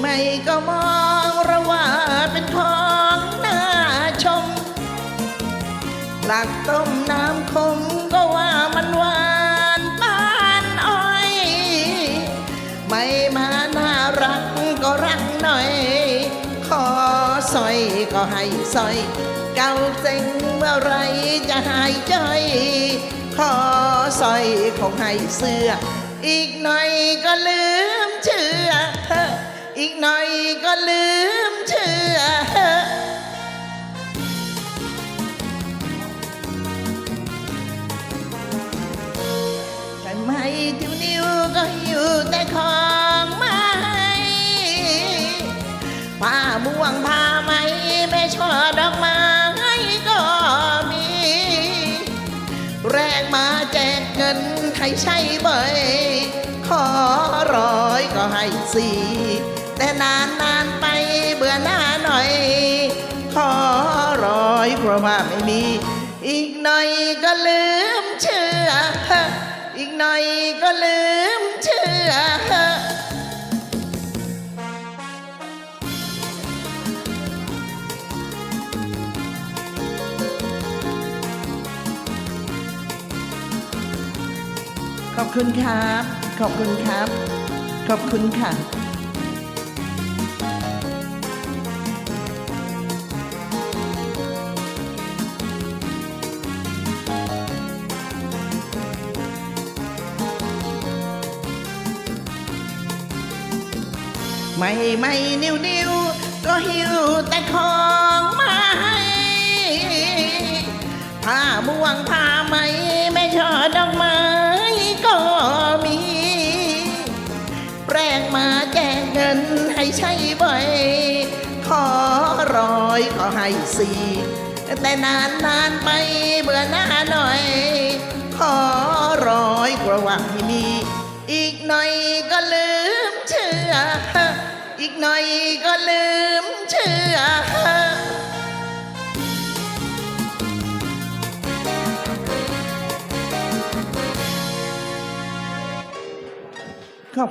ไม่ก็มองระว่าเป็นของน่าชม หลักต้มน้ำคมก็ว่ามันหวานปานอ้อย ไม่มาน่ารักก็รักหน่อย ขอสอยก็ให้สอย เก่าเซ็งเมื่อไรจะหายใจขอสอยคงให้เสื้อ อีกหน่อยก็ลืม ก็ลืมเชื่อใช่ไมทิวนิ้วก็หิวแต่ของไม้ผ้าม่วงผ้าไหมแม่ช่อดอกไม้ก็มี แรงมาแจกเงินใครใช้บ่อยขอร้อยก็ให้สี่ แต่นานนานไปเบื่อหน้าหน่อย ขอร้อยเพราะว่าไม่มี อีกหน่อยก็ลืมเชื่อ อีกหน่อยก็ลืมเชื่อขอบคุณครับ ขอบคุณครับ ขอบคุณค่ะ ไม่ไม่นิ้วนิ้วก็หิวแต่ของมาให้ผ้าม่วงผ้าไหมไม่ชอดอกไม้ก็มี แปลงมาแจกเงินให้ใช้บ่อยขอร้อยก็ให้สี่แต่นานนานไปเบื่อหน้าหน่อย ขอร้อยกว่าว่ามีอีกหน่อย หน่อยก็ลืมเชื่อ ครับ